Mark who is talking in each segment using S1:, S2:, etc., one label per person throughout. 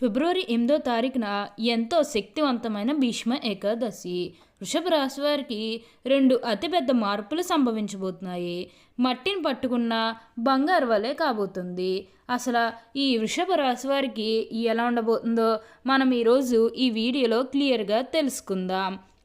S1: ఫిబ్రవరి ఎనిమిదో తారీఖున ఎంతో శక్తివంతమైన భీష్మ ఏకాదశి. వృషభ రాశి వారికి రెండు అతిపెద్ద మార్పులు సంభవించబోతున్నాయి. మట్టిని పట్టుకున్న బంగారు వలె కాబోతుంది. అసలు ఈ వృషభ రాశి వారికి ఎలా ఉండబోతుందో మనం ఈరోజు ఈ వీడియోలో క్లియర్గా తెలుసుకుందాం.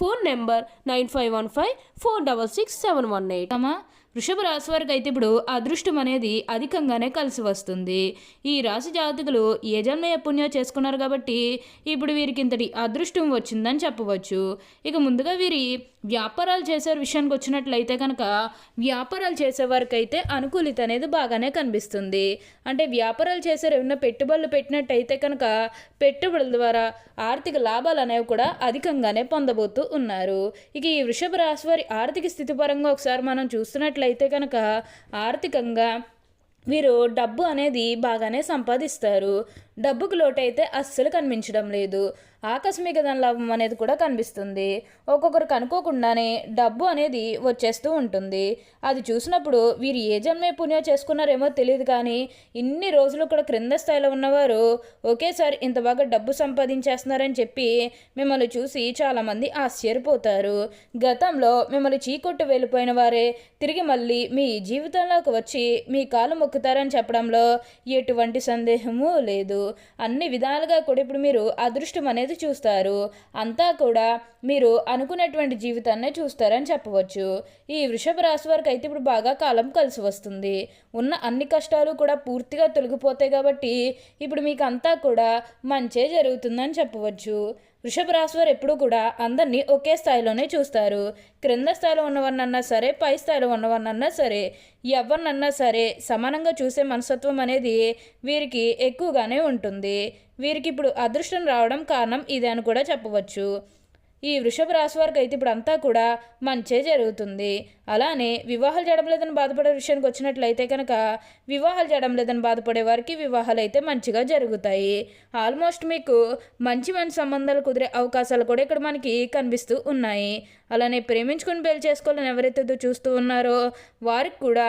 S2: Phone number nine five one five four double six seven one eight.
S1: అమ్మా వృషభ రాశి వారికి అయితే ఇప్పుడు అదృష్టం అనేది అధికంగానే కలిసి వస్తుంది. ఈ రాశి జాతకులు ఏ జన్మ పుణ్యం చేసుకున్నారు కాబట్టి ఇప్పుడు వీరికి ఇంతటి అదృష్టం వచ్చిందని చెప్పవచ్చు. ఇక ముందుగా వీరి వ్యాపారాలు చేసే విషయానికి వచ్చినట్లయితే కనుక వ్యాపారాలు చేసే వారికి అయితే అనుకూలిత అనేది బాగానే కనిపిస్తుంది. అంటే వ్యాపారాలు చేసే ఏమైనా పెట్టుబడులు పెట్టినట్టయితే కనుక పెట్టుబడుల ద్వారా ఆర్థిక లాభాలు అనేవి కూడా అధికంగానే పొందబోతూ ఉన్నారు. ఇక ఈ వృషభ రాశి వారి ఆర్థిక స్థితి పరంగా ఒకసారి మనం చూస్తున్నట్లయితే కనుక ఆర్థికంగా వీరు డబ్బు అనేది బాగానే సంపాదిస్తారు. డబ్బుకు లోటైతే అస్సలు కనిపించడం లేదు. ఆకస్మిక ధన లాభం అనేది కూడా కనిపిస్తుంది. ఒక్కొక్కరికి అనుకోకుండానే డబ్బు అనేది వచ్చేస్తూ ఉంటుంది. అది చూసినప్పుడు వీరు ఏ జన్మే పుణ్యం చేసుకున్నారేమో తెలియదు కానీ ఇన్ని రోజులు కూడా క్రింద స్థాయిలో ఉన్నవారు ఒకేసారి ఇంత బాగా డబ్బు సంపాదించేస్తున్నారని చెప్పి మిమ్మల్ని చూసి చాలామంది ఆశ్చర్యపోతారు. గతంలో మిమ్మల్ని చీకొట్టు వెళ్ళిపోయిన వారే తిరిగి మళ్ళీ మీ జీవితంలోకి వచ్చి మీ కాలు మొక్కుతారని చెప్పడంలో ఎటువంటి సందేహము లేదు. అన్ని విధాలుగా కూడా ఇప్పుడు మీరు అదృష్టం అనేది చూస్తారు. అంతా కూడా మీరు అనుకున్నటువంటి జీవితాన్నే చూస్తారని చెప్పవచ్చు. ఈ వృషభ రాశి వారికి అయితే ఇప్పుడు బాగా కాలం కలిసి వస్తుంది. ఉన్న అన్ని కష్టాలు కూడా పూర్తిగా తొలగిపోతాయి కాబట్టి ఇప్పుడు మీకు అంతా కూడా మంచే జరుగుతుందని చెప్పవచ్చు. వృషభ రాశి వారు ఎప్పుడూ కూడా అందరినీ ఒకే స్థాయిలోనే చూస్తారు. క్రింద స్థాయిలో ఉన్నవారినన్నా సరే పై స్థాయిలో ఉన్నవారినన్నా సరే ఎవరినన్నా సరే సమానంగా చూసే మనస్తత్వం అనేది వీరికి ఎక్కువగానే ఉంటుంది. వీరికి ఇప్పుడు అదృష్టం రావడం కారణం ఇదే అని కూడా చెప్పవచ్చు. ఈ వృషభ రాశి వారికి అయితే ఇప్పుడు అంతా కూడా మంచే జరుగుతుంది. అలానే వివాహాలు చేయడం లేదని బాధపడే విషయానికి వచ్చినట్లయితే కనుక వివాహాలు చేయడం లేదని బాధపడే వారికి వివాహాలు అయితే మంచిగా జరుగుతాయి. ఆల్మోస్ట్ మీకు మంచి మంచి సంబంధాలు కుదిరే అవకాశాలు కూడా ఇక్కడ మనకి కనిపిస్తూ ఉన్నాయి. అలానే ప్రేమించుకుని పెళ్ళి చేసుకోవాలని ఎవరైతే చూస్తూ ఉన్నారో వారికి కూడా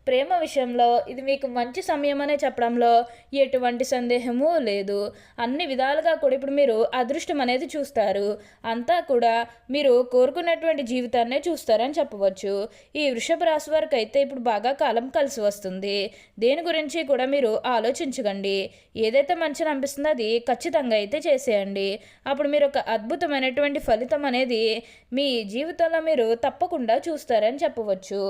S1: ప్రేమ విషయంలో ఇది మీకు మంచి సమయం అనే చెప్పడంలో ఎటువంటి సందేహము లేదు. అన్ని విధాలుగా కూడా ఇప్పుడు మీరు అదృష్టం అనేది చూస్తారు. అంతా కూడా మీరు కోరుకున్నటువంటి జీవితాన్నే చూస్తారని చెప్పవచ్చు. ఈ వృషభ రాశి వారికి అయితే ఇప్పుడు బాగా కాలం కలిసి వస్తుంది. దేని గురించి కూడా మీరు ఆలోచించకండి. ఏదైతే మంచిని అనిపిస్తుందో అది ఖచ్చితంగా అయితే చేసేయండి. అప్పుడు మీరు ఒక అద్భుతమైనటువంటి ఫలితం అనేది మీ జీవితంలో మీరు తప్పకుండా చూస్తారని చెప్పవచ్చు.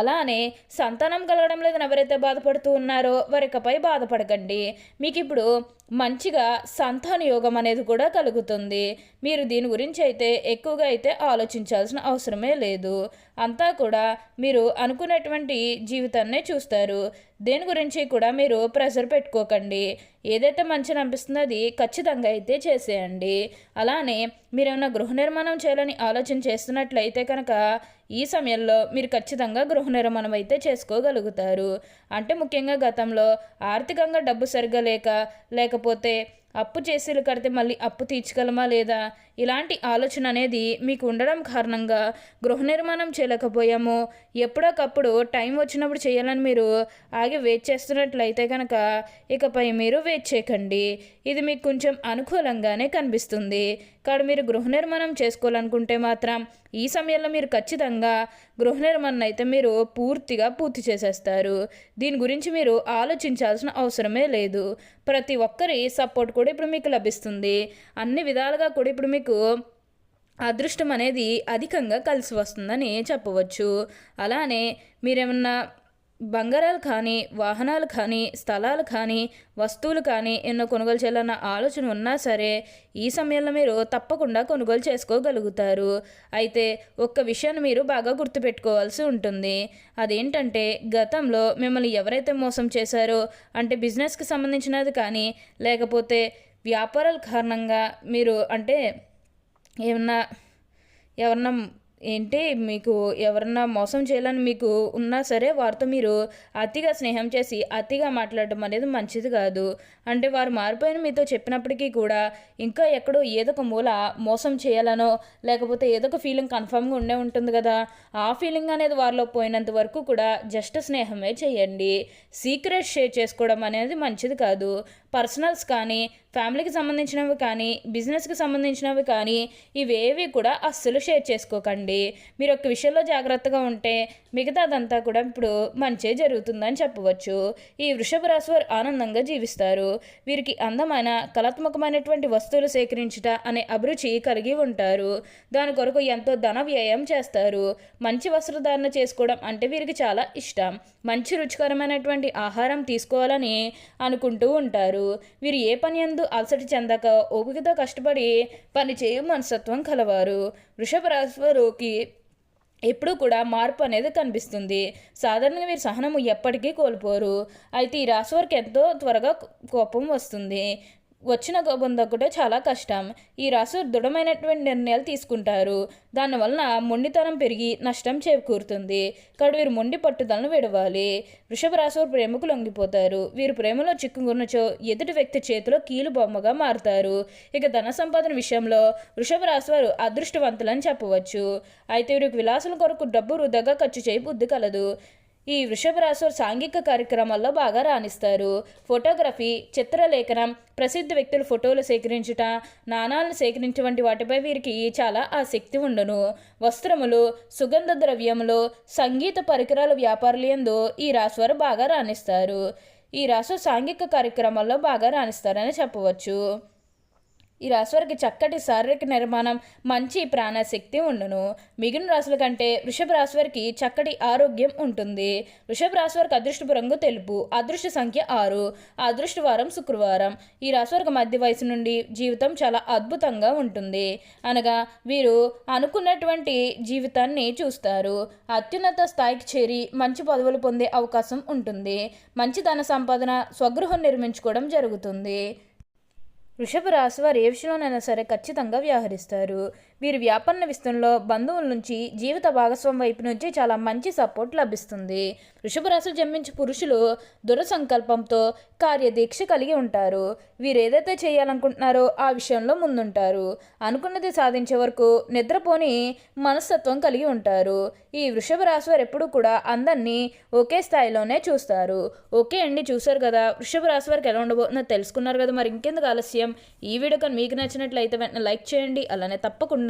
S1: అలానే సంతానం కలగడం లేదని ఎవరైతే బాధపడుతూ ఉన్నారో వారికపై బాధపడకండి. మీకు ఇప్పుడు మంచిగా సంతాన యోగం అనేది కూడా కలుగుతుంది. మీరు దీని గురించి అయితే ఎక్కువగా అయితే ఆలోచించాల్సిన అవసరమే లేదు. అంతా కూడా మీరు అనుకున్నటువంటి జీవితాన్నే చూస్తారు. దేని గురించి కూడా మీరు ప్రెషర్ పెట్టుకోకండి. ఏదైతే మంచిని అనిపిస్తుందో అది ఖచ్చితంగా అయితే చేసేయండి. అలానే మీరు గృహ నిర్మాణం చేయాలని ఆలోచన చేస్తున్నట్లయితే కనుక ఈ సమయంలో మీరు ఖచ్చితంగా గృహ నిర్మాణం అయితే చేసుకోగలుగుతారు. అంటే ముఖ్యంగా గతంలో ఆర్థికంగా డబ్బు సరిగ్గా లేక లేకపోతే అప్పు చేసేలు కడితే మళ్ళీ అప్పు తీర్చగలమా లేదా? ఇలాంటి ఆలోచన అనేది మీకు ఉండడం కారణంగా గృహ నిర్మాణం చేయలేకపోయాము. ఎప్పుడోకప్పుడు టైం వచ్చినప్పుడు చేయాలని మీరు ఆగి వెయిట్ చేస్తున్నట్లయితే కనుక ఇకపై మీరు వెయిట్ చేయకండి. ఇది మీకు కొంచెం అనుకూలంగానే కనిపిస్తుంది. కాదు మీరు గృహ నిర్మాణం చేసుకోవాలనుకుంటే మాత్రం ఈ సమయంలో మీరు ఖచ్చితంగా గృహ నిర్మాణం అయితే మీరు పూర్తిగా పూర్తి చేసేస్తారు. దీని గురించి మీరు ఆలోచించాల్సిన అవసరమే లేదు. ప్రతి ఒక్కరి సపోర్ట్ కూడా ఇప్పుడు మీకు లభిస్తుంది. అన్ని విధాలుగా కూడా ఇప్పుడు మీకు అదృష్టం అనేది అధికంగా కలిసి వస్తుందని చెప్పవచ్చు. అలానే మీరేమన్నా బంగారాలు కానీ వాహనాలు కానీ స్థలాలు కానీ వస్తువులు కానీ ఎన్నో కొనుగోలు చేయాలన్న ఆలోచన ఉన్నా సరే ఈ సమయంలో మీరు తప్పకుండా కొనుగోలు చేసుకోగలుగుతారు. అయితే ఒక్క విషయాన్ని మీరు బాగా గుర్తుపెట్టుకోవాల్సి ఉంటుంది. అదేంటంటే గతంలో మిమ్మల్ని ఎవరైతే మోసం చేశారో అంటే బిజినెస్కి సంబంధించినది కానీ లేకపోతే వ్యాపారాల కారణంగా మీరు అంటే ఏమన్నా ఎవరన్నా ఏంటి? మీకు ఎవరన్నా మోసం చేయాలని మీకు ఉన్నా సరే వారితో మీరు అతిగా స్నేహం చేసి అతిగా మాట్లాడడం అనేది మంచిది కాదు. అంటే వారు మారిపోయిన మీతో చెప్పినప్పటికీ కూడా ఇంకా ఎక్కడో ఏదో ఒక మూల మోసం చేయాలనో లేకపోతే ఏదో ఒక ఫీలింగ్ కన్ఫామ్గా ఉండే ఉంటుంది కదా. ఆ ఫీలింగ్ అనేది వారిలో పోయినంత వరకు కూడా జస్ట్ స్నేహమే చేయండి. సీక్రెట్ షేర్ చేసుకోవడం అనేది మంచిది కాదు. పర్సనల్స్ కానీ ఫ్యామిలీకి సంబంధించినవి కానీ బిజినెస్కి సంబంధించినవి కానీ ఇవేవి కూడా అస్సలు షేర్ చేసుకోకండి. మీరు ఒక విషయంలో జాగ్రత్తగా ఉంటే మిగతాదంతా కూడా ఇప్పుడు మంచే జరుగుతుందని చెప్పవచ్చు. ఈ వృషభ రాశి వారు ఆనందంగా జీవిస్తారు. వీరికి అందమైన కళాత్మకమైనటువంటి వస్తువులు సేకరించుట అనే అభిరుచి కలిగి ఉంటారు. దాని కొరకు ఎంతో ధన వ్యయం చేస్తారు. మంచి వస్త్రధారణ చేసుకోవడం అంటే వీరికి చాలా ఇష్టం. మంచి రుచికరమైనటువంటి ఆహారం తీసుకోవాలని అనుకుంటూ ఉంటారు. వీరు ఏ పని ఎందు అలసట చెందక ఓపికతో కష్టపడి పని చేయు మనస్తత్వం కలవారు. వృషభ రాశి కి ఎప్పుడూ కూడా మార్పు అనేది కనిపిస్తుంది. సాధారణంగా మీరు సహనము ఎప్పటికీ కోల్పోరు. అయితే ఈ రాశి వారికి ఎంతో త్వరగా కోపం వస్తుంది. వచ్చిన కోపం చాలా కష్టం. ఈ రాసు దృఢమైనటువంటి నిర్ణయాలు తీసుకుంటారు. దానివలన మొండితనం పెరిగి నష్టం చేకూరుతుంది. కాబట్టి వీరు మొండి పట్టుదలను విడవాలి. వృషభ రాశి వారు ప్రేమకు లొంగిపోతారు. వీరు ప్రేమలో చిక్కుకున్నచో ఎదుటి వ్యక్తి చేతిలో కీలు బొమ్మగా మారుతారు. ఇక ధన సంపాదన విషయంలో వృషభ రాశి వారు అదృష్టవంతులని చెప్పవచ్చు. అయితే వీరికి విలాసం కొరకు డబ్బు వృధాగా ఖర్చు చేయి బుద్ధి కలదు. ఈ వృషభ రాశి సాంఘిక కార్యక్రమాల్లో బాగా రాణిస్తారు. ఫోటోగ్రఫీ చిత్రలేఖనం ప్రసిద్ధ వ్యక్తుల ఫోటోలు సేకరించుట నాణాలను సేకరించే వంటి వాటిపై వీరికి చాలా ఆసక్తి ఉండను. వస్త్రములు సుగంధ ద్రవ్యములు సంగీత పరికరాల వ్యాపారులు ఎందు ఈ రాశివారు బాగా రాణిస్తారు. ఈ రాశి సాంఘిక కార్యక్రమాల్లో బాగా రాణిస్తారని చెప్పవచ్చు. ఈ రాశివారికి చక్కటి శారీరక నిర్మాణం మంచి ప్రాణశక్తి ఉండును. మిగిలిన రాశుల కంటే వృషభ రాశివారికి చక్కటి ఆరోగ్యం ఉంటుంది. వృషభ రాశివారికి అదృష్టపు రంగు తెలుపు అదృష్ట సంఖ్య ఆరు అదృష్ట వారం శుక్రవారం. ఈ రాశివారికి మధ్య వయసు నుండి జీవితం చాలా అద్భుతంగా ఉంటుంది. అనగా వీరు అనుకున్నటువంటి జీవితాన్ని చూస్తారు. అత్యున్నత స్థాయికి చేరి మంచి పదవులు పొందే అవకాశం ఉంటుంది. మంచి ధన సంపాదన స్వగృహం నిర్మించుకోవడం జరుగుతుంది. వృషభ రాశి వారు ఏ విషయంలోనైనా సరే ఖచ్చితంగా వ్యవహరిస్తారు. వీరి వ్యాపార విస్తరణలో బంధువుల నుంచి జీవిత భాగస్వామి వైపు నుంచి చాలా మంచి సపోర్ట్ లభిస్తుంది. వృషభ రాశులు జన్మించే పురుషులు దురసంకల్పంతో కార్యదీక్ష కలిగి ఉంటారు. వీరు ఏదైతే చేయాలనుకుంటున్నారో ఆ విషయంలో ముందుంటారు. అనుకున్నది సాధించే వరకు నిద్రపోని మనస్తత్వం కలిగి ఉంటారు. ఈ వృషభ రాశి వారు ఎప్పుడూ కూడా అందరినీ ఒకే స్థాయిలోనే చూస్తారు. ఓకే అండి చూశారు కదా వృషభ రాశి వారికి ఎలా ఉండబోతుందో తెలుసుకున్నారు కదా. మరి ఇంకెందుకు ఆలస్యం? ఈ వీడియో కానీ మీకు నచ్చినట్లయితే వెంటనే లైక్ చేయండి. అలానే తప్పకుండా